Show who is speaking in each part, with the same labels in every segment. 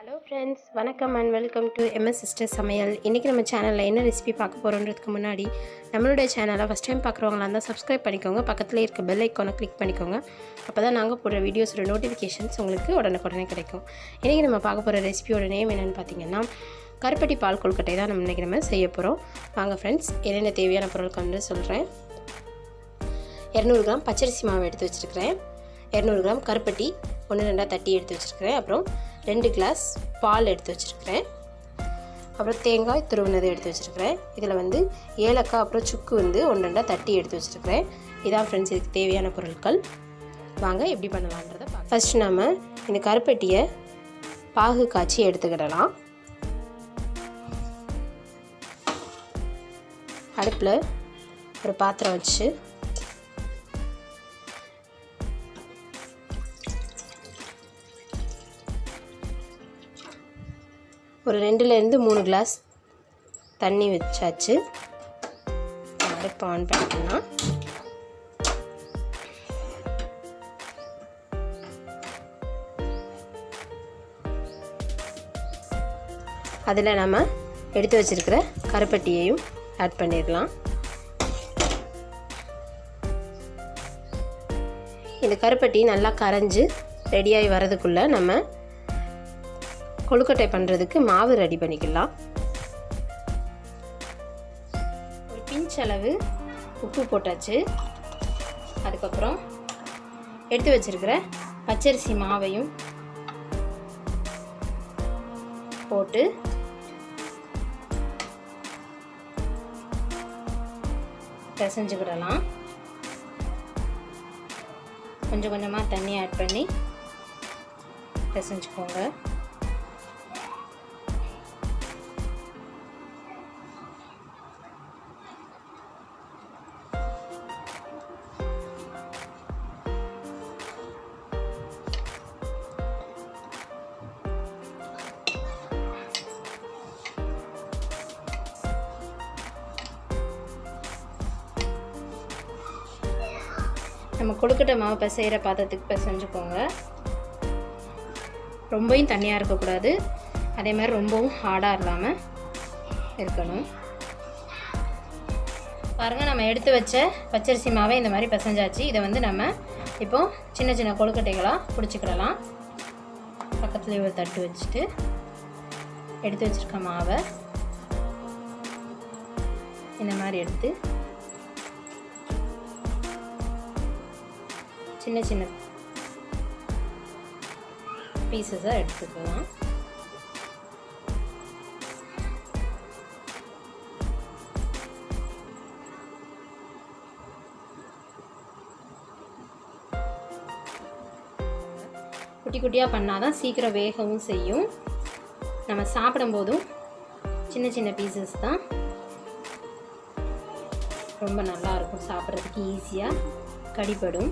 Speaker 1: Hello friends வணக்கம் and welcome to M S sister சமையல் இன்றைக்கி நம்ம சேனலில் என்ன ரெசிபி பார்க்க போகிறோன்றதுக்கு முன்னாடி நம்மளுடைய சேனலை ஃபஸ்ட் டைம் பார்க்குறவங்களா இருந்தால் சப்ஸ்கிரைப் பண்ணிக்கோங்க. பக்கத்தில் இருக்க பெல் ஐக்கானை கிளிக் பண்ணிக்கோங்க. அப்போ தான் நாங்கள் போடுற வீடியோஸோட நோட்டிஃபிகேஷன்ஸ் உங்களுக்கு உடனுக்குடனே கிடைக்கும். இன்றைக்கி நம்ம பார்க்க போகிற ரெசிபியோட நேம் என்னென்னு பார்த்தீங்கன்னா கருப்பட்டி பால் கொழுக்கட்டை தான் நம்ம இன்றைக்கி நம்ம செய்ய போகிறோம் வாங்க ஃப்ரெண்ட்ஸ் என்னென்ன தேவையான பொருட்கள் வந்து சொல்கிறேன் இரநூறு கிராம் பச்சரிசி மாவு எடுத்து வச்சுருக்கிறேன். இரநூறு கிராம் கருப்பட்டி ஒன்று ரெண்டாக தட்டி எடுத்து வச்சுருக்கிறேன். அப்புறம் ரெண்டு கிளாஸ் பால் எடுத்து வச்சுருக்கிறேன். அப்புறம் தேங்காய் துருவினதை எடுத்து வச்சுருக்கிறேன். இதில் வந்து ஏலக்காய் அப்புறம் சுக்கு வந்து ஒன்று ரெண்டாக தட்டி எடுத்து வச்சுருக்கிறேன். இதான் ஃப்ரெண்ட்ஸ் இதுக்கு தேவையான பொருட்கள். வாங்க எப்படி பண்ணலான்றத ஃபஸ்ட் நாம் இந்த கருப்பட்டியை பாகு காய்ச்சி எடுத்துக்கிடலாம். அடுப்பில் ஒரு பாத்திரம் வச்சு ஒரு ரெண்டுலேருந்து மூணு கிளாஸ் தண்ணி வச்சாச்சு. அடுப்பு ஆன் பண்ணிக்கலாம். அதில் நம்ம எடுத்து வச்சுருக்கிற கருப்பட்டியையும் ஆட் பண்ணிடலாம். இந்த கருப்பட்டி நல்லா கரைஞ்சி ரெடியாகி வரதுக்குள்ளே நம்ம கொழுக்கட்டை பண்ணுறதுக்கு மாவு ரெடி பண்ணிக்கலாம். ஒரு பிஞ்ச் அளவு உப்பு போட்டாச்சு. அதுக்கப்புறம் எடுத்து வச்சிருக்கிற பச்சரிசி மாவையும் போட்டு பிசைஞ்சுக்கிடலாம் கொஞ்சம் கொஞ்சமாக தண்ணி ஆட் பண்ணி பிசைஞ்சுக்கோங்க. நம்ம கொழுக்கட்டை மாவு பிசைகிற பாத்திரத்துக்கு பிசைஞ்சுக்கோங்க. ரொம்பவும் தண்ணியாக இருக்கக்கூடாது. அதே மாதிரி ரொம்பவும் ஹார்டாக இல்லாமல் இருக்கணும். பாருங்கள் நம்ம எடுத்து வச்ச பச்சரிசி மாவை இந்த மாதிரி பிசைஞ்சாச்சு. இதை வந்து நம்ம இப்போ சின்ன சின்ன கொழுக்கட்டைகளாக பிடிச்சிக்கிடலாம். பக்கத்துலேயே ஒரு தட்டு வச்சுட்டு எடுத்து வச்சுருக்க மாவை இந்த மாதிரி எடுத்து சின்ன சின்ன பீசஸாக எடுத்துக்கலாம். குட்டி குட்டியாக பண்ணால் தான் சீக்கிரம் வேகவும் செய்யும். நம்ம சாப்பிடும்போதும் சின்ன சின்ன பீசஸ் தான். ரொம்ப நல்லா இருக்கும் சாப்பிட்றதுக்கு ஈஸியாக கடிப்படும்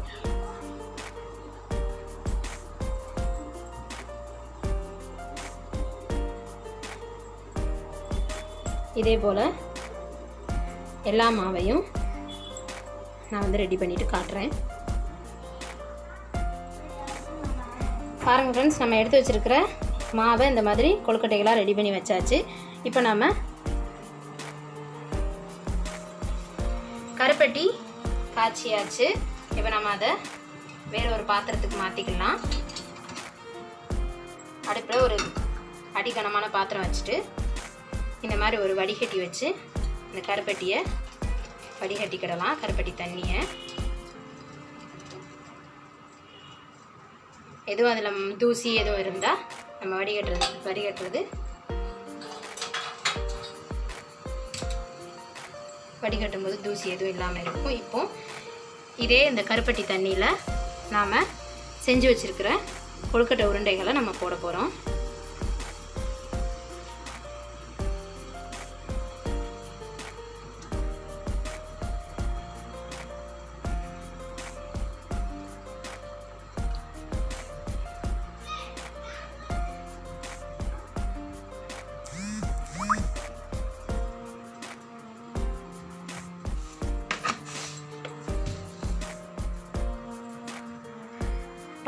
Speaker 1: இதே போல் எல்லா மாவையும் நான் வந்து ரெடி பண்ணிவிட்டு காட்டுறேன். பாருங்கள் ஃப்ரெண்ட்ஸ் நம்ம எடுத்து வச்சுருக்கிற மாவை இந்த மாதிரி கொழுக்கட்டைகளாக ரெடி பண்ணி வச்சாச்சு. இப்போ நம்ம கருப்பட்டி காய்ச்சியாச்சு. இப்போ நம்ம அதை வேறு ஒரு பாத்திரத்துக்கு மாற்றிக்கலாம் அடுப்பில் ஒரு அடிக்கனமான பாத்திரம் வச்சுட்டு இந்த மாதிரி ஒரு வடிகட்டி வச்சு இந்த கருப்பட்டியை வடிகட்டிக்கிடலாம் கருப்பட்டி தண்ணியை. எதுவும் அதில் தூசி எதுவும் இருந்தால் நம்ம வடிகட்டுறது வடிகட்டுறது. வடிகட்டும் போது தூசி எதுவும் இல்லாமல் இருக்கும். இப்போ இதே இந்த கருப்பட்டி தண்ணியில் நாம் செஞ்சு வச்சுருக்கிற கொழுக்கட்டை உருண்டைகளை நம்ம போட போகிறோம்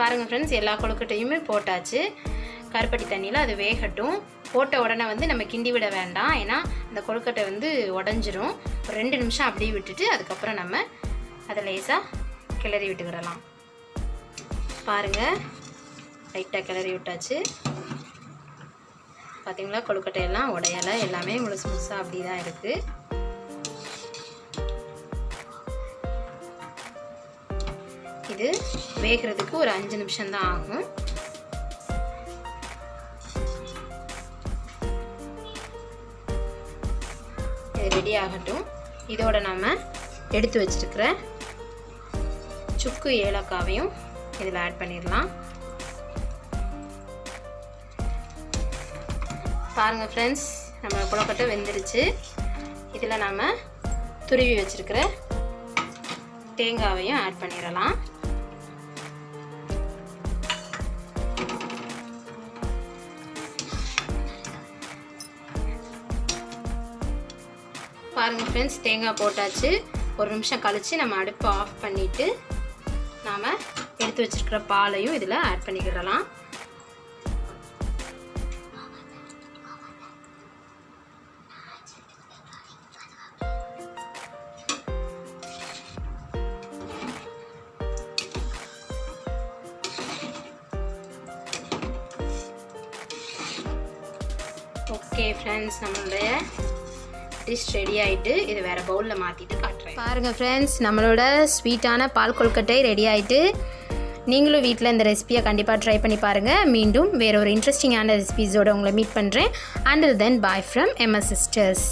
Speaker 1: பாருங்கள் ஃப்ரெண்ட்ஸ் எல்லா கொழுக்கட்டையுமே போட்டாச்சு. கருப்பட்டி தண்ணியில் அது வேகட்டும். போட்ட உடனே வந்து நம்ம கிண்டி விட வேண்டாம். ஏன்னா இந்த கொழுக்கட்டை வந்து உடஞ்சிரும். ஒரு ரெண்டு நிமிஷம் அப்படியே விட்டுட்டு அதுக்கப்புறம் நம்ம அதை லேசாக கிளறி விட்டுக்கிடலாம் பாருங்கள் லைட்டாக கிளறி விட்டாச்சு. பார்த்தீங்களா கொழுக்கட்டை எல்லாம் உடையலை. எல்லாமே முழுசு முழுசாக அப்படி தான் இருக்குது இது வேகிறதுக்கு ஒரு அஞ்சு நிமிஷம் தான் ஆகும். இது ரெடி ஆகட்டும். இதோட நம்ம எடுத்து வச்சிருக்கிற சுக்கு ஏலக்காவையும் இதில் ஆட் பண்ணிடலாம். பாருங்கள் ஃப்ரெண்ட்ஸ் நம்ம குழக்கட்டை வெந்துருச்சு. இதில் நம்ம துருவி வச்சுருக்கிற தேங்காவையும் ஆட் பண்ணிடலாம். பாருங்கள் ஃப்ரெண்ட்ஸ் தேங்காய் போட்டாச்சு. ஒரு நிமிஷம் கழித்து நம்ம அடுப்பை ஆஃப் பண்ணிவிட்டு நாம் எடுத்து வச்சிருக்கிற பாலையும் இதில் ஆட் பண்ணிக்கிடலாம். ஓகே ஃப்ரெண்ட்ஸ் நம்மளுடைய டிஷ் ரெடி ஆயிட்டு இது வேற பவுலில் மாற்றிட்டு காட்டுறேன். பாருங்கள் ஃப்ரெண்ட்ஸ் நம்மளோட ஸ்வீட்டான பால் கொழுக்கட்டை ரெடி ஆயிட்டு நீங்களும் வீட்டில் இந்த ரெசிபியை கண்டிப்பாக ட்ரை பண்ணி பாருங்கள் மீண்டும் வேற ஒரு இன்ட்ரெஸ்டிங்கான ரெசிபிஸோடு உங்களை மீட் பண்ணுறேன் until then bye from M S sisters